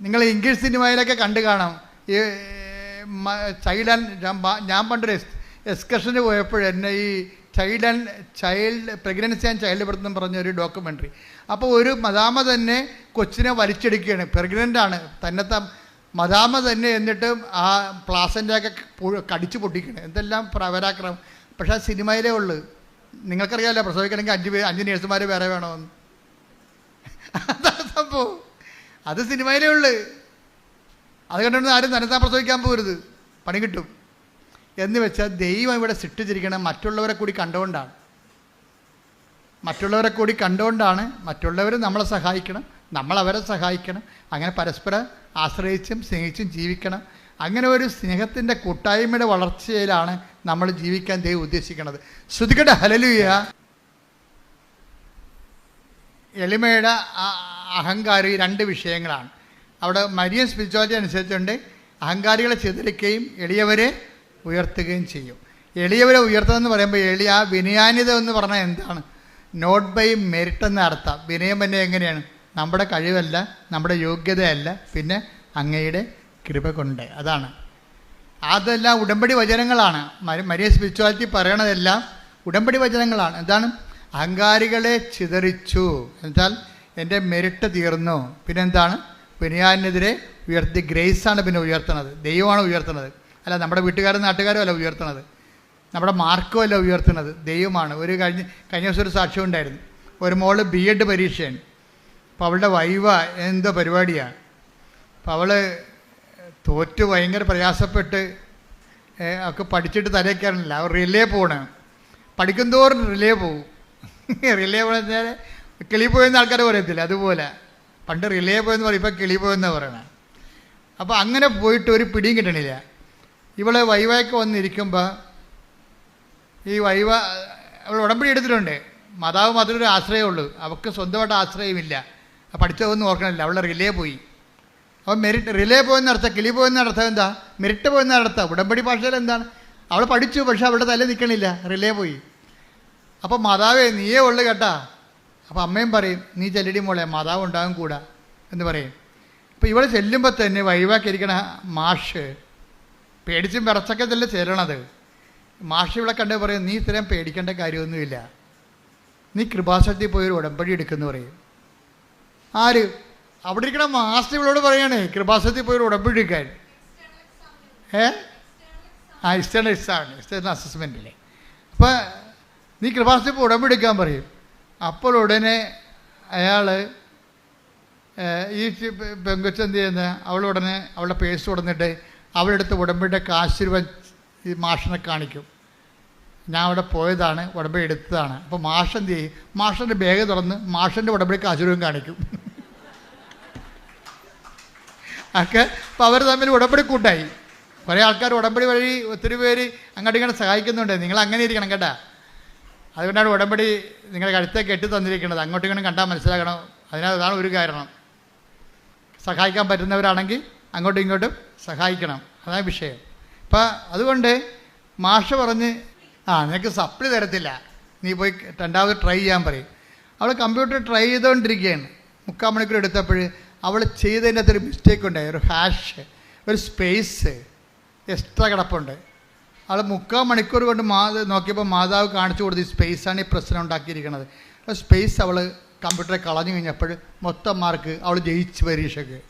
നിങ്ങൾ ഇംഗ്ലീഷ് സിനിമയിലൊക്കെ കണ്ടു കാണാം. ഈ ചൈൽഡ് ആൻഡ് ഞാൻ പണ്ടൊരു എക്സ്കർഷന് പോയപ്പോൾ എന്നെ ഈ child and child pregnancy and child birth എന്ന് പറഞ്ഞ ഒരു ഡോക്യുമെന്ററി അപ്പോൾ ഒരു മദാമ തന്നെ കൊച്ചിനെ വലിച്ചെടുക്കുകയാണ്. പ്രഗ്നന്റ് ആണ്. തന്നെത്താ മദാമ തന്നെ എന്നിട്ട് ആ പ്ലാസന്റെയൊക്കെ കടിച്ചു പൊട്ടിക്കണം എന്തെല്ലാം പ്രവരാക്രമം. പക്ഷേ ആ സിനിമയിലേ ഉള്ളു. നിങ്ങൾക്കറിയാമല്ലോ പ്രസവിക്കണമെങ്കിൽ അഞ്ച് അഞ്ച് നേഴ്സുമാർ വേറെ വേണമെന്ന് അതാ സംഭവം. അത് സിനിമയിലേ ഉള്ളു. അത് കണ്ടുകൊണ്ട് ആരും ധനത്താ പ്രസവിക്കാൻ പോകരുത് പണി കിട്ടും. എന്ന് വെച്ചാൽ ദൈവം ഇവിടെ സൃഷ്ടിച്ചിരിക്കണം മറ്റുള്ളവരെ കൂടി കണ്ടുകൊണ്ടാണ് മറ്റുള്ളവരെ കൂടി കണ്ടുകൊണ്ടാണ് മറ്റുള്ളവർ നമ്മളെ സഹായിക്കണം നമ്മൾ അവരെ സഹായിക്കണം അങ്ങനെ പരസ്പരം ആശ്രയിച്ചും സ്നേഹിച്ചും ജീവിക്കണം. അങ്ങനെ ഒരു സ്നേഹത്തിന്റെ കൂട്ടായ്മയുടെ വളർച്ചയിലാണ് നമ്മൾ ജീവിക്കാൻ ദൈവം ഉദ്ദേശിക്കുന്നത് ശ്രുതികട ഹലലുയ എളിമയുടെ അഹങ്കാരം ഈ രണ്ട് വിഷയങ്ങളാണ്. അവിടെ മരിയൻ സ്പിരിച്വാലിറ്റി അനുസരിച്ചുകൊണ്ട് അഹങ്കാരികളെ ചിതറിക്കുകയും എളിയവരെ ഉയർത്തുകയും ചെയ്യും. എളിയവരെ ഉയർത്തുക എന്ന് പറയുമ്പോൾ എളിയ ആ വിനയാന്യത എന്ന് പറഞ്ഞാൽ എന്താണ്? നോട്ട് ബൈ മെറിറ്റ് എന്ന അർത്ഥം. വിനയം തന്നെ എങ്ങനെയാണ്? നമ്മുടെ കഴിവല്ല നമ്മുടെ യോഗ്യതയല്ല പിന്നെ അങ്ങയുടെ കൃപ കൊണ്ട്. അതാണ്. അതെല്ലാം ഉടമ്പടി വചനങ്ങളാണ്. മരി- മരിയ സ്പിരിച്വാലിറ്റി പറയണതെല്ലാം ഉടമ്പടി വചനങ്ങളാണ്. എന്താണ്? അഹങ്കാരികളെ ചിതറിച്ചു. എന്നുവെച്ചാൽ എന്റെ മെരിട്ട് തീർന്നു. പിന്നെന്താണ്? വിനയാനെതിരെ ഉയർത്തി ഗ്രേസാണ് പിന്നെ ഉയർത്തണത് ദൈവമാണ് ഉയർത്തണത് അല്ല നമ്മുടെ വീട്ടുകാരും നാട്ടുകാരും അല്ല ഉയർത്തണത് നമ്മുടെ മാർക്കും അല്ല ഉയർത്തുന്നത്. ദൈവമാണ്. ഒരു കഴിഞ്ഞ കഴിഞ്ഞ ദിവസം ഒരു സാക്ഷ്യം ഉണ്ടായിരുന്നു. ഒരു മോൾ ബി എഡ് പരീക്ഷയാണ്. അപ്പോൾ അവളുടെ വൈവ എന്തോ പരിപാടിയാണ് അപ്പോൾ അവൾ തോറ്റ് ഭയങ്കര പ്രയാസപ്പെട്ട് ഒക്കെ പഠിച്ചിട്ട് തലയ്ക്കാറില്ല അവർ റിലേ പോകണം പഠിക്കും തോറും റിലേ പോകും റിലേ പോയെന്നാൽ കിളി പോയെന്ന് ആൾക്കാർ പറയത്തില്ല അതുപോലെ. പണ്ട് റിലേ പോയെന്ന് പറയും ഇപ്പോൾ കിളി പോയെന്നാണ് പറയണത് അപ്പോൾ അങ്ങനെ പോയിട്ട് ഒരു പിടിയും കിട്ടണില്ല. ഇവളെ വൈവയൊക്കെ വന്നിരിക്കുമ്പോൾ ഈ വൈവ അവൾ ഉടമ്പടി എടുത്തിട്ടുണ്ട്. മാതാവ് മാത്രമേ ഒരു ആശ്രയമുള്ളൂ അവൾക്ക് സ്വന്തമായിട്ട് ആശ്രയമില്ല. പഠിച്ചതൊന്നും ഓർക്കണില്ല. അവളുടെ റിലേ പോയി. അപ്പോൾ മെരിറ്റ് റിലേ പോയെന്ന് അർത്ഥം കിളി പോയെന്ന് അർത്ഥം എന്താ? മെരിറ്റ് പോയെന്ന് അർത്ഥം ഉടമ്പടി ഭാഷയിൽ എന്താണ്? അവൾ പഠിച്ചു പക്ഷെ അവളുടെ തല നിൽക്കണില്ല റിലേ പോയി. അപ്പോൾ മാതാവേ നീയേ ഉള്ളു കേട്ടാ. അപ്പോൾ അമ്മയും പറയും നീ ചെല്ലടി മോളെ മാതാവ് ഉണ്ടാകും കൂടാ എന്ന് പറയും. അപ്പോൾ ഇവൾ ചെല്ലുമ്പോൾ തന്നെ വഴിവാക്കിയിരിക്കണ മാഷ് പേടിച്ചും വിറച്ചൊക്കെ തന്നെ ചെല്ലണത്. മാഷ് ഇവിടെ കണ്ട് പറയും നീ ഇത്രയും പേടിക്കേണ്ട കാര്യമൊന്നുമില്ല. നീ കൃപാശക്തി പോയി ഒരു ഉടമ്പടി എടുക്കുന്നു പറയും. ആര്? അവിടെ ഇരിക്കണ മാസ്റ്റർ ഇവളോട് പറയണേ കൃപാശക്തി പോയി ഒരു ഉടമ്പടി എടുക്കാൻ. ഏ? ആ ഇസ്റ്റേണൽ എക്സാമിന് ഇസ്റ്റേണൽ അസസ്മെന്റിലെ അപ്പോൾ നീ കൃപാശക്തി പോയി ഉടമ്പടി എടുക്കാൻ പറയും. അപ്പോൾ ഉടനെ അയാൾ ഈ പെങ്കൊച്ച് എന്ത് ചെയ്യുന്നത് അവൾ ഉടനെ അവളുടെ പേഴ്സ് കൊടുത്തിട്ട് അവളെടുത്ത് ഉടമ്പടിയുടെ കാശ് രൂപ ഈ മാഷിനെ കാണിക്കും. ഞാൻ അവിടെ പോയതാണ് ഉടമ്പ എടുത്തതാണ്. അപ്പോൾ മാഷ് എന്ത് ചെയ്യും? മാഷിന്റെ ബാഗ് തുറന്ന് മാഷിന്റെ ഉടമ്പടി കാശ് കാണിക്കും. ഒക്കെ അപ്പോൾ അവർ തമ്മിൽ ഉടമ്പടി കൂട്ടായി. കുറേ ആൾക്കാർ ഉടമ്പടി വഴി ഒത്തിരി പേര് അങ്ങോട്ട് ഇങ്ങോട്ട് സഹായിക്കുന്നുണ്ട്. നിങ്ങൾ അങ്ങനെ ഇരിക്കണം കേട്ടാ. അതുകൊണ്ടാണ് ഉടമ്പടി നിങ്ങളുടെ കഴുത്തെ കെട്ടി തന്നിരിക്കുന്നത്. അങ്ങോട്ടും ഇങ്ങോട്ടും കണ്ടാൽ മനസ്സിലാക്കണം അതിനകത്ത് അതാണ് ഒരു കാരണം. സഹായിക്കാൻ പറ്റുന്നവരാണെങ്കിൽ അങ്ങോട്ടും ഇങ്ങോട്ടും സഹായിക്കണം. അതാണ് വിഷയം. അപ്പം അതുകൊണ്ട് മാഷ പറഞ്ഞ് ആ നിനക്ക് സപ്ലി തരത്തില്ല. നീ പോയി രണ്ടാമത് ട്രൈ ചെയ്യാൻ പറയും. അവൾ കമ്പ്യൂട്ടർ ട്രൈ ചെയ്തുകൊണ്ടിരിക്കുകയാണ് മുക്കാൽ മണിക്കൂർ എടുത്തപ്പോൾ അവൾ ചെയ്തതിന്റെ അകത്തൊരു മിസ്റ്റേക്ക് ഉണ്ടായി. ഒരു ഹാഷ് ഒരു സ്പേസ് എക്സ്ട്രാ കിടപ്പുണ്ട്. അവൾ മുക്കാൽ മണിക്കൂർ കൊണ്ട് മാ നോക്കിയപ്പോൾ മാതാവ് കാണിച്ചു കൊടുത്ത് ഈ സ്പേസാണ് ഈ പ്രശ്നം ഉണ്ടാക്കിയിരിക്കുന്നത് അപ്പോൾ സ്പേസ് അവൾ കമ്പ്യൂട്ടറെ കളഞ്ഞു കഴിഞ്ഞപ്പോൾ മൊത്തം മാർക്ക് അവൾ ജയിച്ച് പരീക്ഷയ്ക്ക്.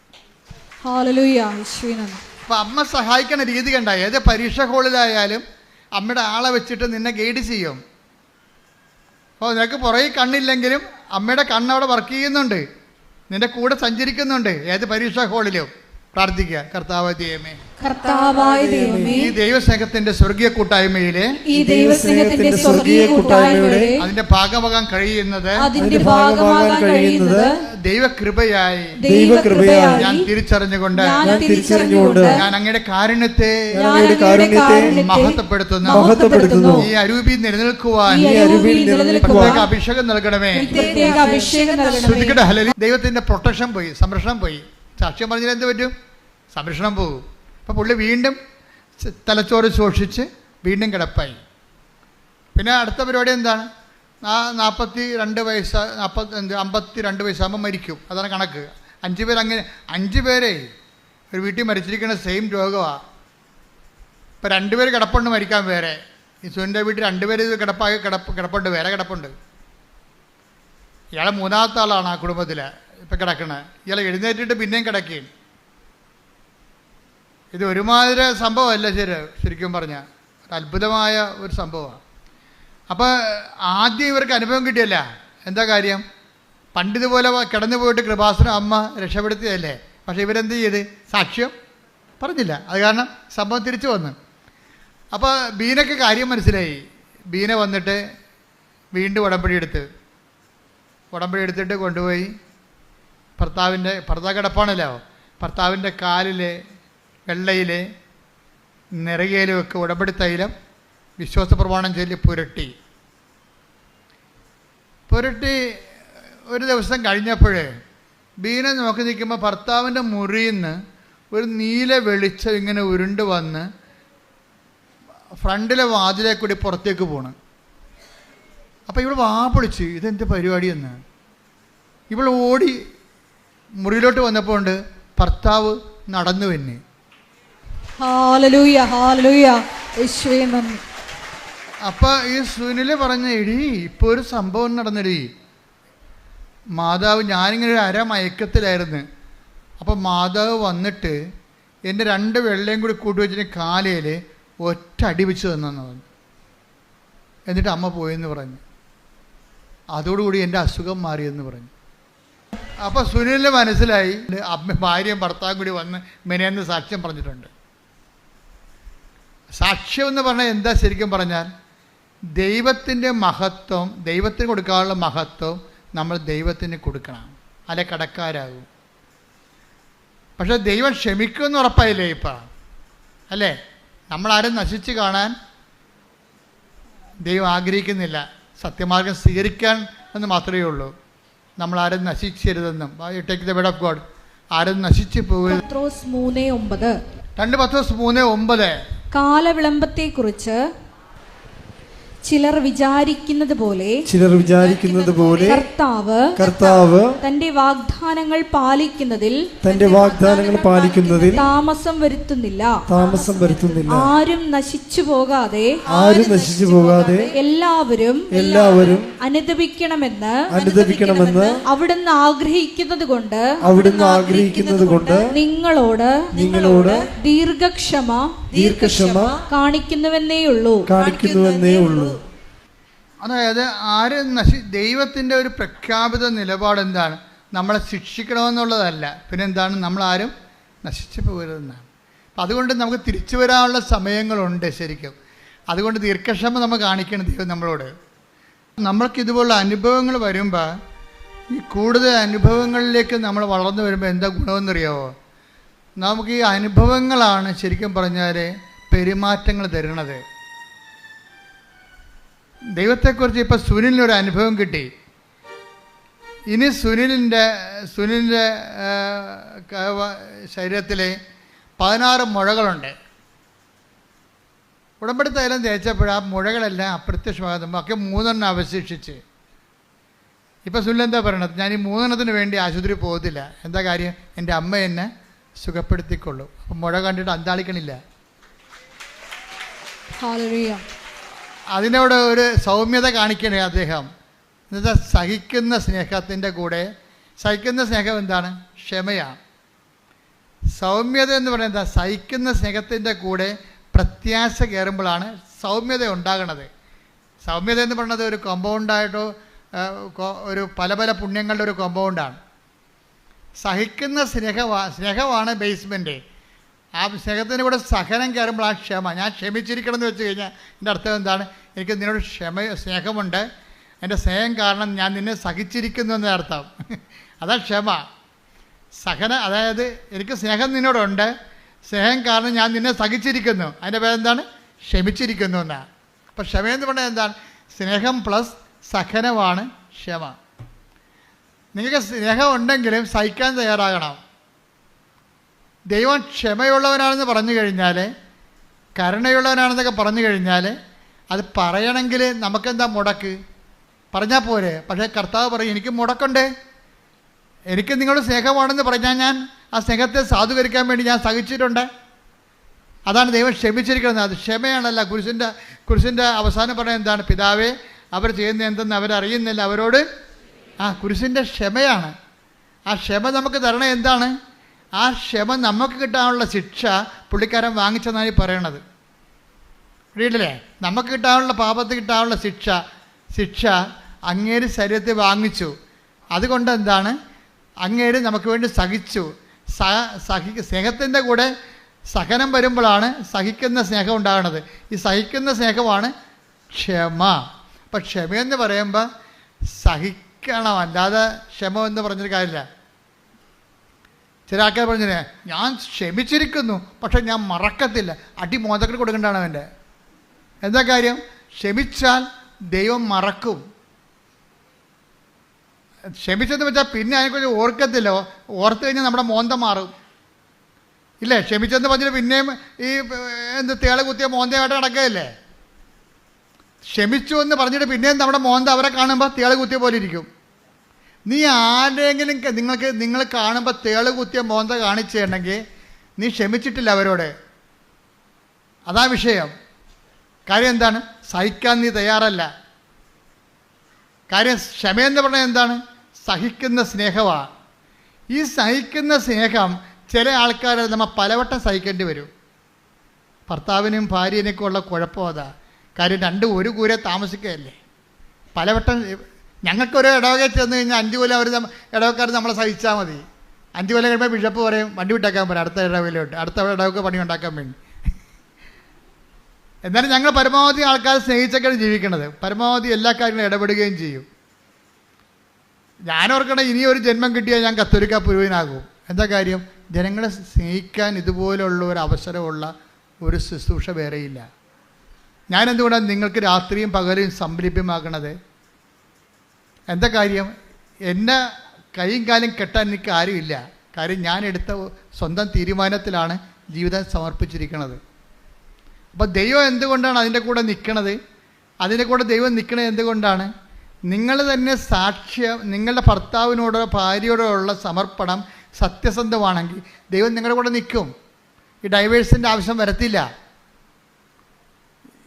അപ്പം. അമ്മ സഹായിക്കുന്ന രീതി കണ്ട ഏത് പരീക്ഷ ഹോളിലായാലും അമ്മയുടെ ആളെ വെച്ചിട്ട് നിന്നെ ഗൈഡ് ചെയ്യും. അപ്പോൾ നിനക്ക് പുറകെ കണ്ണില്ലെങ്കിലും അമ്മയുടെ കണ്ണവിടെ വർക്ക് ചെയ്യുന്നുണ്ട്. നിന്റെ കൂടെ സഞ്ചരിക്കുന്നുണ്ട് ഏത് പരീക്ഷ ഹോളിലും പ്രാർത്ഥിക്കുക. കർത്താവ് ദൈവമേ. കർത്താവായ ദൈവമേ ഈ ദൈവസ്നേഹത്തിന്റെ സ്വർഗീയ കൂട്ടായ്മയിലെ ഈ ദൈവസ്നേഹത്തിന്റെ സ്വർഗീയ കൂട്ടായ്മയുടെ അതിന്റെ ഭാഗമാകാൻ കഴിയുന്നത് അതിന്റെ ഭാഗമാകാൻ കഴിയുന്നത് ദൈവകൃപയായി. ദൈവകൃപയായി. ഞാൻ തിരിച്ചറിഞ്ഞുകൊണ്ട് ഞാൻ തിരിച്ചറിഞ്ഞുകൊണ്ട് ഞാൻ അങ്ങയുടെ കാരുണ്യത്തെ അങ്ങയുടെ കാരുണ്യത്തെ മഹത്വപ്പെടുത്തുന്നു. മഹത്വപ്പെടുത്തുന്നു. ഈ അരൂപി നിലനിൽക്കുവാൻ ഈ അരൂപി നിലനിൽക്കുവാൻ പ്രത്യേക അഭിഷേകം നൽകണമേ. പ്രത്യേക അഭിഷേകം നൽകണമേ. ദൈവത്തിന്റെ പ്രൊട്ടക്ഷൻ പോയി സംരക്ഷണം പോയി. സാക്ഷ്യം പറഞ്ഞാൽ എന്ത് പറ്റും? സംരക്ഷണം പോകും അപ്പോൾ പുള്ളി വീണ്ടും തലച്ചോറ് ശോഷിച്ച് വീണ്ടും കിടപ്പായി. പിന്നെ അടുത്ത പരിപാടി എന്താണ്? ആ നാൽപ്പത്തി രണ്ട് വയസ്സ് നാൽപ്പത്തി എന്ത് അമ്പത്തി രണ്ട് വയസ്സാകുമ്പോൾ മരിക്കും. അതാണ് കണക്ക്. അഞ്ച് പേര് അങ്ങനെ അഞ്ച് പേരെ ഒരു വീട്ടിൽ മരിച്ചിരിക്കുന്ന സെയിം രോഗമാണ് ഇപ്പം രണ്ടുപേർ കിടപ്പുണ്ട് മരിക്കാൻ വേറെ. സുനിന്റെ വീട്ടിൽ രണ്ടുപേര് ഇത് കിടപ്പായി കിടപ്പ് കിടപ്പുണ്ട് വേറെ കിടപ്പുണ്ട്. ഇയാളെ മൂന്നാമത്തെ ആളാണ് ആ കുടുംബത്തിൽ ഇപ്പം കിടക്കണത് ഇയാൾ എഴുന്നേറ്റിട്ട് പിന്നെയും കിടക്കുകയും ഇത് ഒരുമാതിരി സംഭവമല്ല ശരി ശരിക്കും പറഞ്ഞാൽ അത്ഭുതമായ ഒരു സംഭവമാണ്. അപ്പോൾ ആദ്യം ഇവർക്ക് അനുഭവം കിട്ടിയല്ല? എന്താ കാര്യം? പണ്ടിതുപോലെ കിടന്നു പോയിട്ട് കൃപാസന അമ്മ രക്ഷപ്പെടുത്തിയതല്ലേ? പക്ഷേ ഇവരെന്ത് ചെയ്ത്? സാക്ഷ്യം പറഞ്ഞില്ല. അത് കാരണം സംഭവം തിരിച്ചു വന്നു. അപ്പോൾ ബീനക്ക് കാര്യം മനസ്സിലായി. ബീന വന്നിട്ട് വീണ്ടും ഉടമ്പടി എടുത്ത്. ഉടമ്പടി എടുത്തിട്ട് കൊണ്ടുപോയി. ഭർത്താവിന്റെ ഭർത്താവ് കിടപ്പാണല്ലോ. ഭർത്താവിന്റെ കാലിൽ വെള്ളയിൽ നെറുകയിലും ഒക്കെ ഉടമ്പടി തൈലം വിശ്വാസ പ്രമാണം ചൊല്ലി പുരട്ടി. പുരട്ടി ഒരു ദിവസം കഴിഞ്ഞപ്പോൾ ബീന നോക്കി നിൽക്കുമ്പോൾ ഭർത്താവിന്റെ മുറിയിൽ നിന്ന് ഒരു നീല വെളിച്ചം ഇങ്ങനെ ഉരുണ്ട് വന്ന് ഫ്രണ്ടിലെ വാതിലേ കൂടി പുറത്തേക്ക് പോണ്. അപ്പോൾ ഇവൾ വാ പൊളിച്ച് ഇതെന്ത് പരിപാടിയെന്ന്? ഇവൾ ഓടി മുറിയിലോട്ട് വന്നപ്പോൾ ഉണ്ട് ഭർത്താവ് നടന്നു തന്നെ അപ്പോൾ ഈ സുനിൽ പറഞ്ഞ എടി ഇപ്പൊ ഒരു സംഭവം നടന്നെടി. മാതാവ് ഞാനിങ്ങനെ ഒരു അര മയക്കത്തിലായിരുന്നു. അപ്പോൾ മാതാവ് വന്നിട്ട് എന്റെ രണ്ട് വെള്ളയും കൂടി കൂട്ടി വെച്ചിട്ട് കാലയിൽ ഒറ്റ അടി വെച്ച് തന്നെന്ന് പറഞ്ഞു. എന്നിട്ട് അമ്മ പോയെന്ന് പറഞ്ഞു. അതോടുകൂടി എന്റെ അസുഖം മാറിയെന്ന് പറഞ്ഞു. അപ്പോൾ സുനിലിന് മനസ്സിലായി. അമ്മ ഭാര്യയും ഭർത്താവും കൂടി വന്ന് മെനയെന്ന് സാക്ഷ്യം പറഞ്ഞിട്ടുണ്ട്. സാക്ഷ്യം എന്ന് പറഞ്ഞാൽ എന്താ ശരിക്കും പറഞ്ഞാൽ ദൈവത്തിന്റെ മഹത്വം ദൈവത്തിന് കൊടുക്കാനുള്ള മഹത്വം നമ്മൾ ദൈവത്തിന് കൊടുക്കണം. അല്ലെ കടക്കാരാകും. പക്ഷെ ദൈവം ക്ഷമിക്കുമെന്ന് ഉറപ്പായില്ലേ ഇപ്പം? അല്ലേ? നമ്മളാരും നശിച്ച് കാണാൻ ദൈവം ആഗ്രഹിക്കുന്നില്ല. സത്യമാർഗം സ്വീകരിക്കാൻ എന്ന് മാത്രമേ ഉള്ളൂ. നമ്മളാരും നശിച്ചരുതെന്നും take the bed of God ആരും നശിച്ചു പോകരുത്. രണ്ട് പത്രോസ് മൂന്ന് ഒമ്പത്. കാലവിളംബത്തെക്കുറിച്ച് ചിലർ വിചാരിക്കുന്നത് പോലെ ചിലർ വിചാരിക്കുന്നത് പോലെ കർത്താവ് കർത്താവ് തന്റെ വാഗ്ദാനങ്ങൾ പാലിക്കുന്നതിൽ തന്റെ വാഗ്ദാനങ്ങൾ പാലിക്കുന്നതിൽ താമസം വരുത്തുന്നില്ല. താമസം വരുത്തുന്നില്ല. ആരും നശിച്ചു പോകാതെ ആരും നശിച്ചു പോകാതെ എല്ലാവരും എല്ലാവരും അനുദപിക്കണമെന്ന് അനുദപിക്കണമെന്ന് അവിടുന്ന് ആഗ്രഹിക്കുന്നത് കൊണ്ട് അവിടുന്ന് ആഗ്രഹിക്കുന്നത് കൊണ്ട് നിങ്ങളോട് നിങ്ങളോട് ദീർഘക്ഷമ ദീർഘക്ഷമ കാണിക്കുന്നുവെന്നേയുള്ളൂ കാണിക്കുന്നുവെന്നേ ഉള്ളൂ അതായത് ആര് നശി ദൈവത്തിന്റെ ഒരു പ്രഖ്യാപിത നിലപാട് എന്താണ്? നമ്മളെ ശിക്ഷിക്കണമെന്നുള്ളതല്ല. പിന്നെ എന്താണ് നമ്മളാരും നശിച്ചു പോകരുതെന്നാണ്. അപ്പം അതുകൊണ്ട് നമുക്ക് തിരിച്ചു വരാനുള്ള സമയങ്ങളുണ്ട് ശരിക്കും. അതുകൊണ്ട് ദീർഘക്ഷമ നമ്മൾ കാണിക്കണം ദൈവം നമ്മളോട്. നമ്മൾക്ക് ഇതുപോലുള്ള അനുഭവങ്ങൾ വരുമ്പോൾ ഈ കൂടുതൽ അനുഭവങ്ങളിലേക്ക് നമ്മൾ വളർന്നു വരുമ്പോൾ എന്താ ഗുണമെന്നറിയാവോ? നമുക്ക് ഈ അനുഭവങ്ങളാണ് ശരിക്കും പറഞ്ഞാൽ പെരുമാറ്റങ്ങൾ തരുന്നത്. ദൈവത്തെക്കുറിച്ച് ഇപ്പോൾ സുനിലിനൊരു അനുഭവം കിട്ടി. ഇനി സുനിലിന്റെ സുനിലിന്റെ ശരീരത്തിൽ പതിനാറ് മുഴകളുണ്ട്. ഉടമ്പടി തൈലം തേച്ചപ്പോൾ ആ മുഴകളെല്ലാം അപ്രത്യക്ഷമാകുമ്പോൾ ഒക്കെ മൂന്നെണ്ണം അവശേഷിച്ച്. ഇപ്പം സുനിൽ എന്താ പറയണത്? ഞാൻ ഈ മൂന്നെണ്ണത്തിന് വേണ്ടി ആശുപത്രി പോകത്തില്ല. എന്താ കാര്യം? എന്റെ അമ്മ എന്നെ സുഖപ്പെടുത്തിക്കൊള്ളു. അപ്പം മുഴ കണ്ടിട്ട് അന്താളിക്കണില്ല. അതിനോട് ഒരു സൗമ്യത കാണിക്കണേ അദ്ദേഹം. എന്നുവെച്ചാൽ സഹിക്കുന്ന സ്നേഹത്തിന്റെ കൂടെ സഹിക്കുന്ന സ്നേഹം എന്താണ്? ക്ഷമയാണ് സൗമ്യത എന്ന് പറയുന്നത് സഹിക്കുന്ന സ്നേഹത്തിന്റെ കൂടെ പ്രത്യാശ കയറുമ്പോഴാണ് സൗമ്യത ഉണ്ടാകണത്. സൗമ്യത എന്ന് പറയുന്നത് ഒരു കോമ്പൗണ്ടായിട്ടോ ഒരു പല പല പുണ്യങ്ങളുടെ ഒരു കോമ്പൗണ്ടാണ് സഹിക്കുന്ന സ്നേഹ സ്നേഹമാണ് ബേസ്മെന്റ് ആ സ്നേഹത്തിന്റെ കൂടെ സഹനം കയറുമ്പോൾ ആ ക്ഷമ. ഞാൻ ക്ഷമിച്ചിരിക്കണം എന്ന് വെച്ച് കഴിഞ്ഞാൽ എന്റെ അർത്ഥം എന്താണ്? എനിക്ക് നിന്നോട് ക്ഷമ സ്നേഹമുണ്ട്. എന്റെ സ്നേഹം കാരണം ഞാൻ നിന്നെ സഹിച്ചിരിക്കുന്നു എന്ന അർത്ഥം. അതാ ക്ഷമ. സഹന അതായത് എനിക്ക് സ്നേഹം നിന്നോടുണ്ട്. സ്നേഹം കാരണം ഞാൻ നിന്നെ സഹിച്ചിരിക്കുന്നു. അതിന്റെ പേരെന്താണ്? ക്ഷമിച്ചിരിക്കുന്നു എന്നാണ്. അപ്പോൾ ക്ഷമയെന്ന് പറഞ്ഞാൽ എന്താണ്? സ്നേഹം പ്ലസ് സഹനമാണ് ക്ഷമ. നിങ്ങൾക്ക് സ്നേഹം ഉണ്ടെങ്കിലും സഹിക്കാൻ തയ്യാറാകണം. ദൈവം ക്ഷമയുള്ളവനാണെന്ന് പറഞ്ഞു കഴിഞ്ഞാൽ കരുണയുള്ളവനാണെന്നൊക്കെ പറഞ്ഞു കഴിഞ്ഞാൽ അത് പറയണമെങ്കിൽ നമുക്കെന്താ മുടക്ക്? പറഞ്ഞാൽ പോരെ. പക്ഷേ കർത്താവ് പറയും എനിക്ക് മുടക്കണ്ടേ. എനിക്ക് നിങ്ങളുടെ സ്നേഹമാണെന്ന് പറഞ്ഞാൽ ഞാൻ ആ സ്നേഹത്തെ സാധൂകരിക്കാൻ വേണ്ടി ഞാൻ സഹിച്ചിട്ടുണ്ട്. അതാണ് ദൈവം ക്ഷമിച്ചിരിക്കുന്നത്. അത് ക്ഷമയാണല്ല. കുരിശിന്റെ കുരിശിന്റെ അവസാനം പറയുന്നത് എന്താണ്? പിതാവേ അവർ ചെയ്യുന്ന എന്തെന്ന് അവരറിയുന്നില്ല. അവരോട് ആ കുരിശിന്റെ ക്ഷമയാണ്. ആ ക്ഷമ നമുക്ക് തരണം എന്താണ്? ആ ക്ഷമ നമുക്ക് കിട്ടാനുള്ള ശിക്ഷ പുള്ളിക്കാരൻ വാങ്ങിച്ചെന്നാണ് പറയണത്. റീഡല്ലേ നമുക്ക് കിട്ടാനുള്ള പാപത്ത് കിട്ടാനുള്ള ശിക്ഷ ശിക്ഷ അങ്ങേര് ശരീരത്തിൽ വാങ്ങിച്ചു. അതുകൊണ്ട് എന്താണ്? അങ്ങേര് നമുക്ക് വേണ്ടി സഹിച്ചു. സഹ സഹി സ്നേഹത്തിന്റെ കൂടെ സഹനം വരുമ്പോഴാണ് സഹിക്കുന്ന സ്നേഹം ഉണ്ടാകുന്നത്. ഈ സഹിക്കുന്ന സ്നേഹമാണ് ക്ഷമ. അപ്പം ക്ഷമയെന്ന് പറയുമ്പോൾ സഹിക്കണം അല്ലാതെ ക്ഷമ എന്ന് പറഞ്ഞൊരു കാര്യമില്ല. ചില ആൾക്കാർ പറഞ്ഞേ ഞാൻ ക്ഷമിച്ചിരിക്കുന്നു പക്ഷെ ഞാൻ മറക്കത്തില്ല അടി മോതക്കിൽ കൊടുക്കേണ്ടതാണ് അവന്റെ. എന്താ കാര്യം? ക്ഷമിച്ചാൽ ദൈവം മറക്കും. ക്ഷമിച്ചെന്ന് വെച്ചാൽ പിന്നെ അതിനെക്കുറിച്ച് ഓർക്കത്തില്ല ഓർത്ത് കഴിഞ്ഞാൽ നമ്മുടെ മോന്ത മാറും. ഇല്ലേ? ക്ഷമിച്ചെന്ന് പറഞ്ഞിട്ട് പിന്നെയും ഈ എന്ത് തേള കുത്തിയ മോന്തയായിട്ട് നടക്കുകയല്ലേ? ക്ഷമിച്ചു എന്ന് പറഞ്ഞിട്ട് പിന്നെയും നമ്മുടെ മോന്ത അവരെ കാണുമ്പോൾ തേൾ കുത്തിയ പോലെ ഇരിക്കും. നീ ആരെങ്കിലും നിങ്ങൾക്ക് നിങ്ങൾ കാണുമ്പോൾ തേൾ കുത്തിയ മോന്ത കാണിച്ചിട്ടുണ്ടെങ്കിൽ നീ ക്ഷമിച്ചിട്ടില്ല അവരോട്. അതാ വിഷയം. കാര്യം എന്താണ്? സഹിക്കാൻ നീ തയ്യാറല്ല. കാര്യം ക്ഷമയെന്ന് പറഞ്ഞാൽ എന്താണ്? സഹിക്കുന്ന സ്നേഹമാണ് ഈ സഹിക്കുന്ന സ്നേഹം ചില ആൾക്കാരെ നമ്മൾ പലവട്ടം സഹിക്കേണ്ടി വരും. ഭർത്താവിനും ഭാര്യനൊക്കെ ഉള്ള കുഴപ്പം അതാ. കാര്യം രണ്ട് ഒരു കൂരെ താമസിക്കുകയല്ലേ? പലവട്ടം ഞങ്ങൾക്കൊരു ഇടവകയിൽ ചെന്ന് കഴിഞ്ഞാൽ അഞ്ച് കൊല്ലം അവർ ഇടവക്കാർ നമ്മളെ സഹിച്ചാൽ മതി. അഞ്ച് കൊല്ലം കഴിയുമ്പോൾ ബിഷപ്പ് പറയും വണ്ടി വിട്ടേക്കാൻ പറയും അടുത്ത ഇടവയിലോട്ട് അടുത്ത ഇടവക്ക് പണി ഉണ്ടാക്കാൻ വേണ്ടി. എന്നാലും ഞങ്ങൾ പരമാവധി ആൾക്കാർ സ്നേഹിച്ചൊക്കെയാണ് ജീവിക്കുന്നത്. പരമാവധി എല്ലാ കാര്യങ്ങളും ഇടപെടുകയും ചെയ്യും. ഞാനോർക്കണ ഇനി ഒരു ജന്മം കിട്ടിയാൽ ഞാൻ കത്തോലിക്ക പുരുവനാകും എന്താ കാര്യം? ജനങ്ങളെ സ്നേഹിക്കാൻ ഇതുപോലുള്ള ഒരു അവസരമുള്ള ഒരു ശുശ്രൂഷ വേറെയില്ല. ഞാൻ എന്തുകൊണ്ടാണ് നിങ്ങൾക്ക് രാത്രിയും പകലും സംരംഭ്യമാക്കണത് എന്താ കാര്യം? എന്നെ കൈയും കാലും കെട്ടാൻ എനിക്ക് ആരുമില്ല. കാര്യം ഞാൻ എടുത്ത സ്വന്തം തീരുമാനത്തിലാണ് ജീവിതം സമർപ്പിച്ചിരിക്കുന്നത് അപ്പോൾ ദൈവം എന്തുകൊണ്ടാണ് അതിന്റെ കൂടെ നിൽക്കണത് അതിന്റെ കൂടെ ദൈവം നിൽക്കണത് എന്തുകൊണ്ടാണ്? നിങ്ങൾ തന്നെ സാക്ഷ്യം നിങ്ങളുടെ ഭർത്താവിനോടോ ഭാര്യയോടോ ഉള്ള സമർപ്പണം സത്യസന്ധമാണെങ്കിൽ ദൈവം നിങ്ങളുടെ കൂടെ നിൽക്കും. ഈ ഡൈവേഴ്സിന്റെ ആവശ്യം വരത്തില്ല.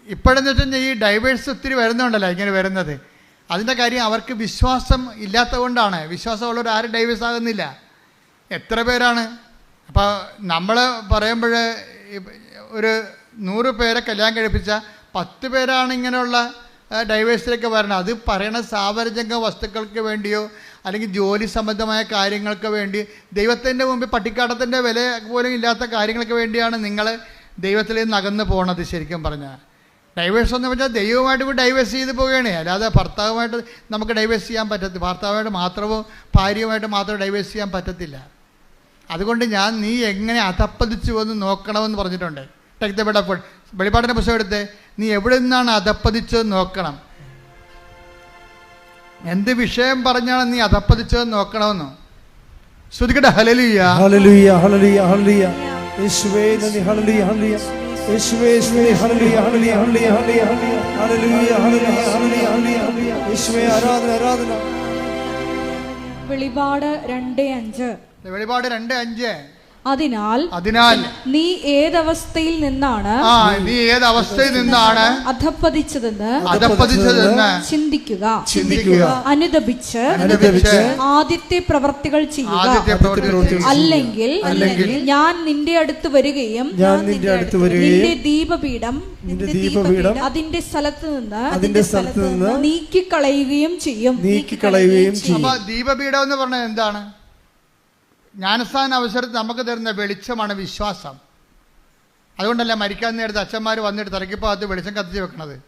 ഇപ്പോഴെന്ന് വെച്ചാൽ ഈ ഡൈവേഴ്സ് ഒത്തിരി വരുന്നുണ്ടല്ലോ ഇങ്ങനെ വരുന്നത്. അതിന്റെ കാര്യം അവർക്ക് വിശ്വാസം ഇല്ലാത്തതുകൊണ്ടാണ്. വിശ്വാസമുള്ളവർ ആരും ഡൈവേഴ്സ് ആകുന്നില്ല. എത്ര പേരാണ്? അപ്പോൾ നമ്മൾ പറയുമ്പോൾ ഒരു നൂറ് പേരെ കല്യാണം കഴിപ്പിച്ച പത്ത് പേരാണ് ഇങ്ങനെയുള്ള ഡൈവേഴ്സിലേക്ക് വരണം അത് പറയണ സാവരജംഗ വസ്തുക്കൾക്ക് വേണ്ടിയോ അല്ലെങ്കിൽ ജോലി സംബന്ധമായ കാര്യങ്ങൾക്ക് വേണ്ടി ദൈവത്തിന്റെ മുമ്പിൽ പട്ടിക്കാട്ടത്തിന്റെ വില പോലും ഇല്ലാത്ത കാര്യങ്ങൾക്ക് വേണ്ടിയാണ് നിങ്ങൾ ദൈവത്തിൽ നിന്ന് പോകണത് ശരിക്കും പറഞ്ഞാൽ ഡൈവേഴ്സ് എന്ന് വെച്ചാൽ ദൈവമായിട്ട് ഇപ്പോൾ ഡൈവേഴ്സ് ചെയ്ത് പോവുകയാണ്. അല്ലാതെ ഭർത്താവുമായിട്ട് നമുക്ക് ഡൈവേഴ്സ് ചെയ്യാൻ പറ്റത്തില്ല ഭർത്താവുമായിട്ട് മാത്രമോ ഭാര്യയുമായിട്ട് മാത്രമോ ഡൈവേഴ്സ് ചെയ്യാൻ പറ്റത്തില്ല. അതുകൊണ്ട് ഞാൻ നീ എങ്ങനെ അധപ്പതിച്ചു എന്ന് നോക്കണമെന്ന് പറഞ്ഞിട്ടുണ്ട്. ടേക്ക് ദ ബെഡ് ഓഫ് വെളിപ്പാടിന്റെ പുസ്തകം എടുത്ത്. നീ എവിടെ നിന്നാണ് അധപ്പതിച്ചതെന്ന് നോക്കണം. എന്ത് വിഷയം പറഞ്ഞാണ് നീ അധപ്പതിച്ചതെന്ന് നോക്കണമെന്നോ? ശ്രുതിക്കട്ടെ ഹലലിയ ഹലലിയ ഹലലിയ ഹലലിയ ഹല്ലേലൂയ ഹല്ലേലൂയ. യേശുവേ യേശുവേ ഹല്ലേലൂയ ഹല്ലേലൂയ ഹല്ലേലൂയ ഹല്ലേലൂയ ഹല്ലേലൂയ ഹല്ലേലൂയ ആരാധന ആരാധന. വെളിപാട് രണ്ട് അഞ്ച്. വെളിപാട് രണ്ട് അഞ്ച്. അതിനാൽ അതിനാൽ നീ ഏതവസ്ഥയിൽ നിന്നാണ് ആ നീ ഏതവസ്ഥയിൽ നിന്നാണ് അധപ്പതിച്ചതെന്ന് അധപ്പതിച്ചതെന്ന് ചിന്തിക്കുക. ചിന്തിക്കുക. അനുദപിച്ച് അനുദപിച്ച് ആദ്യത്തെ പ്രവർത്തികൾ ചെയ്യുക. അല്ലെങ്കിൽ അല്ലെങ്കിൽ ഞാൻ നിന്റെ അടുത്ത് വരികയും ഞാൻ നിന്റെ അടുത്ത് വരികയും നിന്റെ ദീപപീഠം നിന്റെ ദീപപീഠം അതിന്റെ സ്ഥലത്ത് നിന്ന് അതിന്റെ സ്ഥലത്ത് നിന്ന് നീക്കിക്കളയുകയും ചെയ്യും. നീക്കിക്കളയുകയും ചെയ്യും. ദീപപീഠം എന്ന് പറഞ്ഞാൽ എന്താണ്? ജ്ഞാനസ്ഥാന അവസരത്തിൽ നമുക്ക് തരുന്ന വെളിച്ചമാണ് വിശ്വാസം. അതുകൊണ്ടല്ല മരിക്കാൻ നേരത്തെ അച്ഛന്മാർ വന്നിട്ട് തലക്കിപ്പകത്ത് വെളിച്ചം കത്തിച്ച് വെക്കണത്?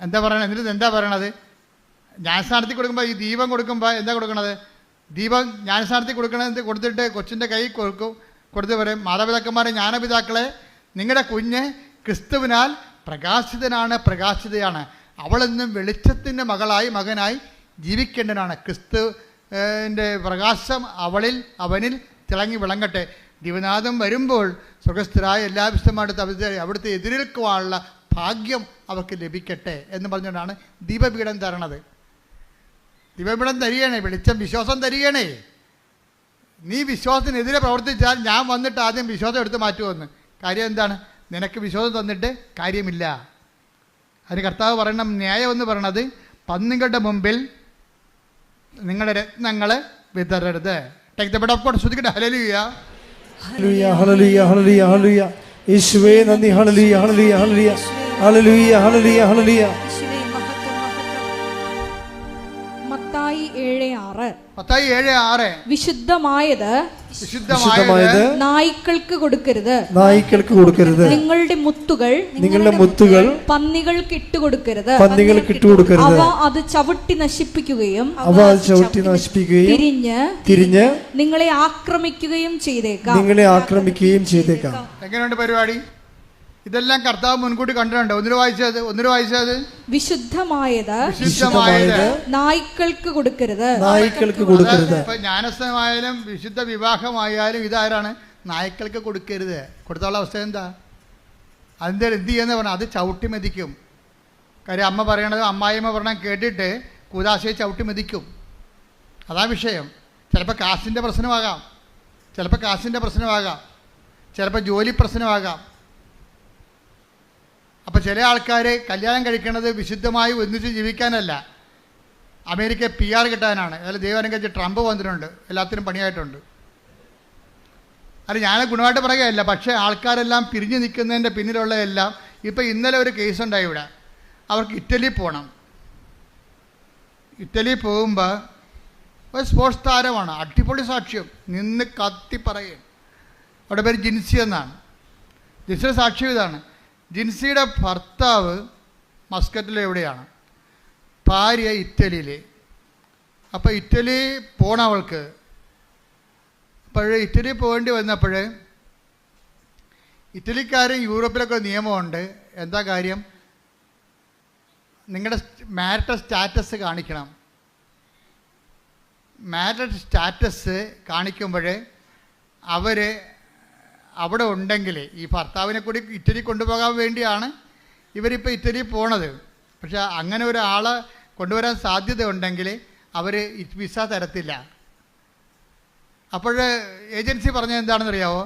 എന്താ പറയണത്? എന്നിട്ട് എന്താ പറയണത്? ജ്ഞാനസ്ഥാനത്തിൽ കൊടുക്കുമ്പോൾ ഈ ദീപം കൊടുക്കുമ്പോൾ എന്താ കൊടുക്കണത്? ദീപം ജ്ഞാനസ്ഥാനത്തിൽ കൊടുക്കണത് കൊടുത്തിട്ട് കൊച്ചിന്റെ കൈ കൊടുക്കും കൊടുത്ത് പറയും മാതാപിതാക്കന്മാരെ ജ്ഞാനപിതാക്കളെ നിങ്ങളുടെ കുഞ്ഞ് ക്രിസ്തുവിനാൽ പ്രകാശിതനാണ് പ്രകാശിതയാണ്. അവളെന്നും വെളിച്ചത്തിന്റെ മകളായി മകനായി ജീവിക്കേണ്ടതാണ് ക്രിസ്തു ന്റെ പ്രകാശം അവളിൽ അവനിൽ തിളങ്ങി വിളങ്ങട്ടെ. ദിവനാഥം വരുമ്പോൾ സ്വർഗസ്ഥരായ എല്ലാ വിശുദ്ധമായിട്ട് അവിടുത്തെ എതിരേൽക്കുവാനുള്ള ഭാഗ്യം അവർക്ക് ലഭിക്കട്ടെ എന്ന് പറഞ്ഞുകൊണ്ടാണ് ദീപപീഠം തരണത്. ദീപപീഠം തരികണേ വെളിച്ചം വിശ്വാസം തരികണേ നീ വിശ്വാസത്തിനെതിരെ പ്രവർത്തിച്ചാൽ ഞാൻ വന്നിട്ട് ആദ്യം വിശ്വാസം എടുത്ത് മാറ്റുമെന്ന്. കാര്യം എന്താണ്? നിനക്ക് വിശ്വാസം തന്നിട്ട് കാര്യമില്ല. അതിന് കർത്താവ് പറയണം ന്യായം എന്ന് പറയണത് പന്നികളുടെ മുമ്പിൽ നിങ്ങളുടെ രത്നങ്ങൾ വിതരരുത് take the bed of God ശ്രദ്ധിക്കട്ടെ. ഹല്ലേലൂയ ഹല്ലേലൂയ ഹല്ലേലൂയ ഹല്ലേലൂയ ഹല്ലേലൂയ യേശുവേ നന്ദി. ഹല്ലേലൂയ ഹല്ലേലൂയ ഹല്ലേലൂയ ഹല്ലേലൂയ ഹല്ലേലൂയ ഹല്ലേലൂയ ഏഴ് ആറ്. വിശുദ്ധമായത് വിശുദ്ധമായത് നായ്ക്കൾക്ക് കൊടുക്കരുത്. നായ്ക്കൾക്ക് കൊടുക്കരുത്. നിങ്ങളുടെ മുത്തുകൾ നിങ്ങളുടെ മുത്തുകൾ പന്നികൾക്ക് ഇട്ട് കൊടുക്കരുത്. പന്നികൾക്ക് ഇട്ടുകൊടുക്കരുത് അവ അത് ചവിട്ടി നശിപ്പിക്കുകയും അവ അത് ചവിട്ടി നശിപ്പിക്കുകയും തിരിഞ്ഞ് തിരിഞ്ഞ് നിങ്ങളെ ആക്രമിക്കുകയും ചെയ്തേക്കാം. നിങ്ങളെ ആക്രമിക്കുകയും ചെയ്തേക്കാം. എങ്ങനെയുണ്ട് പരിപാടി? ഇതെല്ലാം കർത്താവ് മുൻകൂട്ടി കണ്ടിട്ടുണ്ട്? ഒന്നിനു വായിച്ചത്? ഒന്നിനു വായിച്ചത്? വിശുദ്ധമായത് വിശുദ്ധമായത്? നായ്ക്കൾക്ക് കൊടുക്കരുത്. നായ്ക്കൾക്ക് കൊടുക്കരുത്. ഇപ്പൊ ജ്ഞാനസ്ഥമായാലും വിശുദ്ധ വിവാഹമായാലും ഇതാരാണ്? നായ്ക്കൾക്ക് കൊടുക്കരുത്. കൊടുത്തുള്ള അവസ്ഥ എന്താ? അതിന്റെ എന്ത് ചെയ്യുന്ന പറഞ്ഞാൽ അത് ചവിട്ടി മെതിക്കും. കാര്യം അമ്മ പറയണത് അമ്മായിമ്മ പറഞ്ഞ കേട്ടിട്ട് കൂതാശയെ ചവിട്ടി മെതിക്കും. അതാ വിഷയം. ചിലപ്പോൾ കാശിന്റെ പ്രശ്നമാകാം. ചിലപ്പോൾ കാശിന്റെ പ്രശ്നമാകാം. ചിലപ്പോൾ ജോലി പ്രശ്നമാകാം. അപ്പോൾ ചില ആൾക്കാർ കല്യാണം കഴിക്കുന്നത് വിശുദ്ധമായി ഒന്നിച്ച് ജീവിക്കാനല്ല. അമേരിക്ക പി ആർ കിട്ടാനാണ്. അതായത് ദൈവം കഴിച്ച് ട്രംപ് വന്നിട്ടുണ്ട്. എല്ലാത്തിനും പണിയായിട്ടുണ്ട്. അത് ഞാൻ ഗുണമായിട്ട് പറയുകയല്ല. പക്ഷേ ആൾക്കാരെല്ലാം പിരിഞ്ഞു നിൽക്കുന്നതിന്റെ പിന്നിലുള്ളതെല്ലാം ഇപ്പം ഇന്നലെ ഒരു കേസ് ഉണ്ടായി ഇവിടെ. അവർക്ക് ഇറ്റലി പോകണം ഇറ്റലി പോകുമ്പോൾ ഒരു സ്പോർട്സ് താരമാണ്. അടിപൊളി സാക്ഷ്യം. നിന്ന് കത്തി പറയും. അവിടെ പേര് ജിൻസി എന്നാണ്. ജിൻസിയുടെ സാക്ഷ്യം ഇതാണ്. ജിൻസിയുടെ ഭർത്താവ് മസ്കറ്റിൽ എവിടെയാണ്? ഭാര്യ ഇറ്റലിയിൽ അപ്പോൾ ഇറ്റലി പോണ അവൾക്ക് അപ്പോഴേ ഇറ്റലി പോകേണ്ടി വന്നപ്പോൾ ഇറ്റലിക്കാരും യൂറോപ്പിലൊക്കെ ഒരു നിയമമുണ്ട്. എന്താ കാര്യം? നിങ്ങളുടെ മാരിറ്റൽ സ്റ്റാറ്റസ് കാണിക്കണം. മാരിറ്റൽ സ്റ്റാറ്റസ് കാണിക്കുമ്പോൾ അവർ അവിടെ ഉണ്ടെങ്കിൽ ഈ ഭർത്താവിനെ കൂടി ഇറ്റലി കൊണ്ടുപോകാൻ വേണ്ടിയാണ് ഇവരിപ്പോൾ ഇറ്റലി പോണത്. പക്ഷേ അങ്ങനെ ഒരാളെ കൊണ്ടുവരാൻ സാധ്യത ഉണ്ടെങ്കിൽ അവർ വിസ തരത്തില്ല. അപ്പോൾ ഏജൻസി പറഞ്ഞത് എന്താണെന്ന് അറിയാവോ